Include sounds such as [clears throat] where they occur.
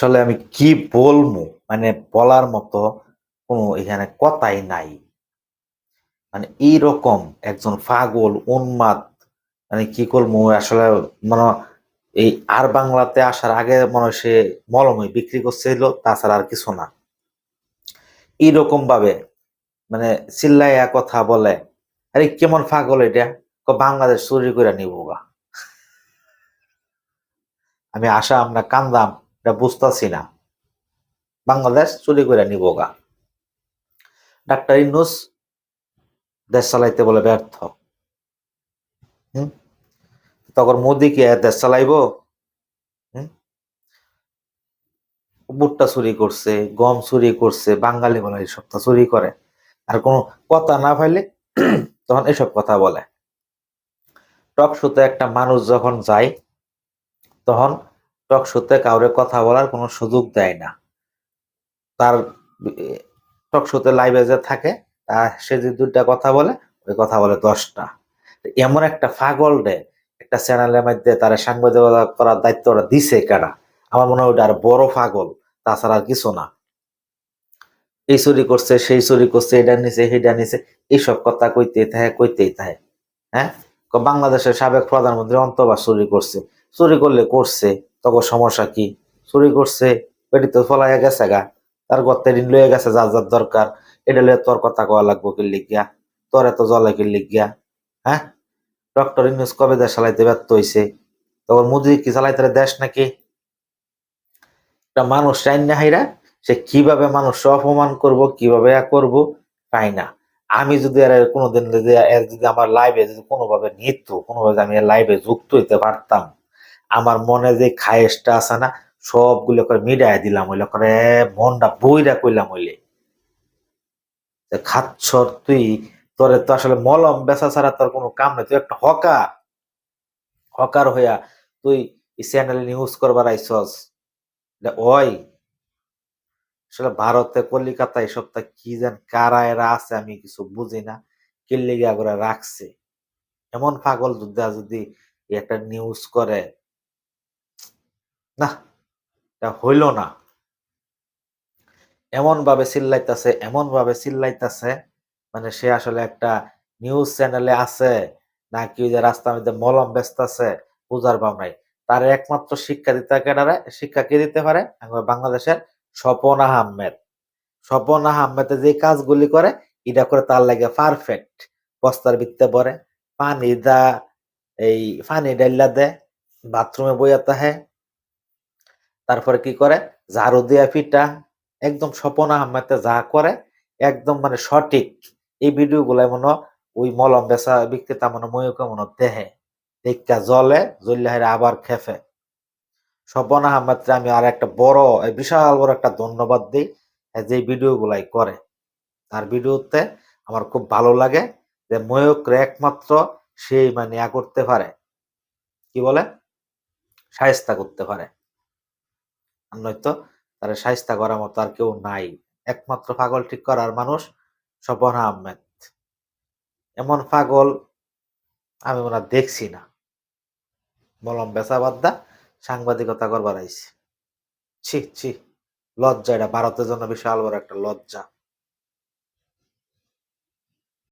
আসলে আমি কি বলব? মানে বলার মতো কোনো এখানে কথাই নাই। মানে এইরকম একজন পাগল, উন্মাদ মানে কি করব? আসলে মানে এই আর বাংলাতে আসার আগে মনে সে মলমই বিক্রি করছিল, তাছাড়া আর কিছু না। এইরকম ভাবে মানে চিল্লাইয়া কথা বলে, আরে কেমন পাগল এটা? বাংলাদেশ চুরি করে নিব আমি আশা আমরা কান্দাম। এটা বুঝতেছি না। বাংলাদেশ চুরি করে নিব গা। ডাক্তার ইনুস দেশ চালাইতে বলে ব্যর্থ। হুম? তখন মোদি কি দেশ চালাইব? ভুট্টা চুরি করছে, গম চুরি করছে, বাঙালি বলে এইসব তো চুরি করে। আর কোনো কথা না পাইলে [clears throat] তখন এসব কথা বলে। টক শুতে একটা মানুষ যখন যায়, তখন টক শোতে কাউরে কথা বলার কোনো সুযোগ দেয় না। তার, টক শোতে লাইভে যে থাকে সে যে দুইটা কথা বলে, ওই কথা বলে দশটা। এমন একটা পাগল রে, একটা চ্যানেলের মধ্যে তারা সাংবাদিকতা করার দায়িত্বটা দিছে কেনা আমার মনে হয় ওটা আর বড় পাগল, তাছাড়া আর কিছু না। এই চুরি করছে, সেই চুরি করছে এটা নিছে সেটা নিছে, এইসব কথা কইতেই থাকে কইতেই থাকে। হ্যাঁ? বাংলাদেশের সাবেক প্রধানমন্ত্রী অন্তবার চুরি করছে। চুরি করলে করছে। তখন সমস্যা কি? চুরি করছে, পেটি তো ফলাইয়া গেছে গা। তার গর্তে ঋণ লয়ে গেছে, যার যার দরকার। এটা লয়ে তোর কথা কওয়া লাগবো কি লিখিয়া তোর এত জলে কি লিখিয়া হ্যাঁ? ডক্টর ইউনুস কবে দেশ চালাইতে ব্যর্থ হইছে? তখন মোদি কি চালাইতে দেশ নাকি? একটা মানুষ চাইন না হাইরা, সে কীভাবে মানুষ অপমান করব, কীভাবে করব? পাই না। আমি যদি আর কোনোদিন যদি যদি আমার লাইভে যদি কোনোভাবে নিত, কোনোভাবে আমি লাইভে যুক্ত হইতে পারতাম আমার মনে যে খায়েসটা আছে না, সবগুলো করে মিডায় দিলাম ওইলে করে মনটা বইরা কইলাম হইলে। যে খাচ্ছর তুই, তোরে তো আসলে মলম বেচা ছাড়া তোর কোনো কাম নেই, তুই একটা হকার। হকার হইয়া তুই চ্যানেল নিউজ করবার আইসস ওই, আসলে ভারতে কলিকাতা এসব তা কি যেন, কারা এরা আছে আমি কিছু বুঝি না, কিল্লিগা করে রাখছে। এমন পাগল যুদ্ধা যদি একটা নিউজ করে না, এটা হইল না। এমন ভাবে চিল্লাইতেছে এমন ভাবে চিল্লাইতেছে মানে সে আসলে একটা নিউজ চ্যানেলে আছে, নাকি যে রাস্তার মধ্যে মলম ব্যস্ত আছে বুঝার ভাব নাই। তার একমাত্র শিক্ষা দিতে কেনারে শিক্ষা কে দিতে পারে? বাংলাদেশের স্বপন আহমেদ। স্বপন আহমেদ যে কাজগুলি করে, এটা করে তার লাগে পারফেক্ট বস্তার ভিত্তে পরে পানি দা, এই পানি ডাইলা দেয়, বাথরুমে বইয়াতে হ্যাঁ তারপরে কি করে? ঝাড়ু দিয়া পিটা একদম স্বপন আহমেদ যা করে, একদম মানে সঠিক। এই ভিডিও গুলাই মনে ওই মলম বেচা বিক্রেতা মনে ময়ূকে মনে দেহে। দেখা জলে জল্লাহের আবার খেফে স্বপন আহমেদ আমি আর একটা বড় বিশাল বড় একটা ধন্যবাদ দিই যে ভিডিও গুলাই করে। তার ভিডিওতে আমার খুব ভালো লাগে যে ময়ূকরে একমাত্র সেই মানে করতে পারে। কি বলে? সায়স্তা করতে পারে। নয়তো তার সাহিস্তা করার মতো আর কেউ নাই। একমাত্র পাগল ঠিক করার মানুষ স্বপন আহমেদ। এমন পাগল আমি ওনার দেখছি না। বলম বেচা বাদ্দা সাংবাদিকতা করবার আইসি ছি ছি, লজ্জা এটা। ভারতের জন্য বিশাল বড় একটা লজ্জা।